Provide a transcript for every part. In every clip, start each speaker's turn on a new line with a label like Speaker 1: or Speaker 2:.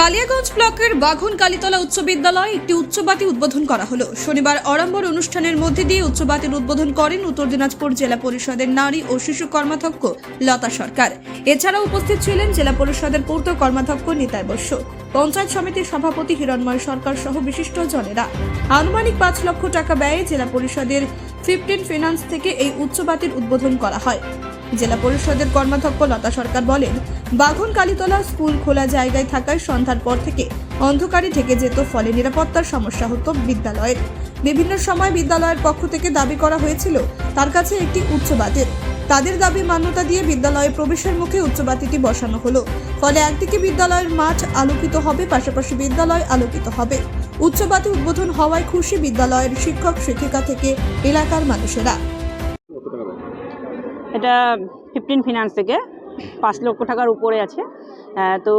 Speaker 1: কালিয়াগঞ্জ ব্লকের বাঘন কালীতলা উচ্চ বিদ্যালয়ে একটি উচ্চবাতি উদ্বোধন করা হলো। শনিবার অড়ম্বর অনুষ্ঠানের মধ্যে দিয়ে উচ্চবাতির উদ্বোধন করেন উত্তর দিনাজপুর জেলা পরিষদের নারী ও শিশু কর্মাধ্যক্ষ লতা সরকার। এছাড়াও উপস্থিত ছিলেন জেলা পরিষদের পূর্ত কর্মাধ্যক্ষ নিতাই বস্য পঞ্চায়েত সমিতির সভাপতি হিরণময় সরকার সহ বিশিষ্ট জনেরা আনুমানিক পাঁচ লক্ষ টাকা ব্যয়ে জেলা পরিষদের ফিফটিন ফিনান্স থেকে এই উচ্চবাতির উদ্বোধন করা হয়। জেলা পরিষদের কর্মাধ্যক্ষ লতা সরকার বলেন বাঘন কালীতলা স্কুল খোলা জায়গায় থাকায় সন্ধ্যার পর থেকে অন্ধকারে ঢেকে যেত ফলে নিরাপত্তার সমস্যা হতো বিদ্যালয়ের। বিভিন্ন সময় বিদ্যালয়ের পক্ষ থেকে দাবি করা হয়েছিল, তার কাছে একটি উচ্চবাতির তাদের দাবি মান্যতা দিয়ে বিদ্যালয়ে প্রবেশের মুখে উচ্চবাতিটি বসানো হলো। ফলে একদিকে বিদ্যালয়ের মাঠ আলোকিত হবে, পাশাপাশি বিদ্যালয় আলোকিত হবে। উচ্চবাতি উদ্বোধন হওয়ায় খুশি বিদ্যালয়ের শিক্ষক, শিক্ষিকা থেকে এলাকার মানুষেরা।
Speaker 2: এটা ফিফটিন ফিনান্স থেকে, পাঁচ লক্ষ টাকার উপরে আছে। তো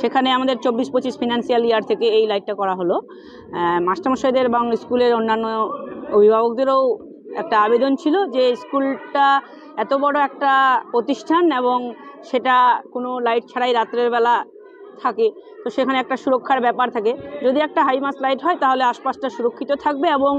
Speaker 2: সেখানে আমাদের চব্বিশ পঁচিশ ফিনান্সিয়াল ইয়ার থেকে এই লাইটটা করা হলো। মাস্টারমশাইদের এবং স্কুলের অন্যান্য অভিভাবকদেরও একটা আবেদন ছিল যে স্কুলটা এত বড় একটা প্রতিষ্ঠান এবং সেটা কোনো লাইট ছাড়াই রাত্রের বেলা থাকে। তো সেখানে একটা সুরক্ষার ব্যাপার থাকে। যদি একটা হাইমাস লাইট হয়, তাহলে আশপাশটা সুরক্ষিত থাকবে এবং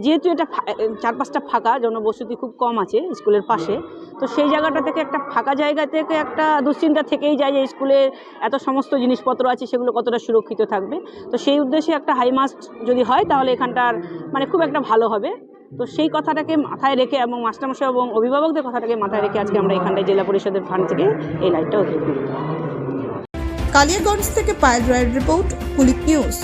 Speaker 2: যেহেতু এটা আহ, চারপাশটা ফাঁকা জনবসতি খুব কম আছে স্কুলের পাশে তো সেই জায়গাটা থেকে একটা ফাঁকা জায়গা থেকে একটা দুশ্চিন্তা থেকেই যায় যে স্কুলের এত সমস্ত জিনিসপত্র আছে সেগুলো কতটা সুরক্ষিত থাকবে। তো সেই উদ্দেশ্যে একটা হাই মাস্ট যদি হয় তাহলে এখানটার মানে খুব একটা ভালো হবে। তো সেই কথাটাকে মাথায় রেখে এবং মাস্টারমশাই এবং অভিভাবকদের কথাটাকে মাথায় রেখে আজকে আমরা এখানটায় জেলা পরিষদের ফান্ড থেকে এই লাইটটা উদ্বোধন
Speaker 1: কালিয়াগঞ্জ থেকে পায়েল রায়ের রিপোর্ট কুলিক নিউজ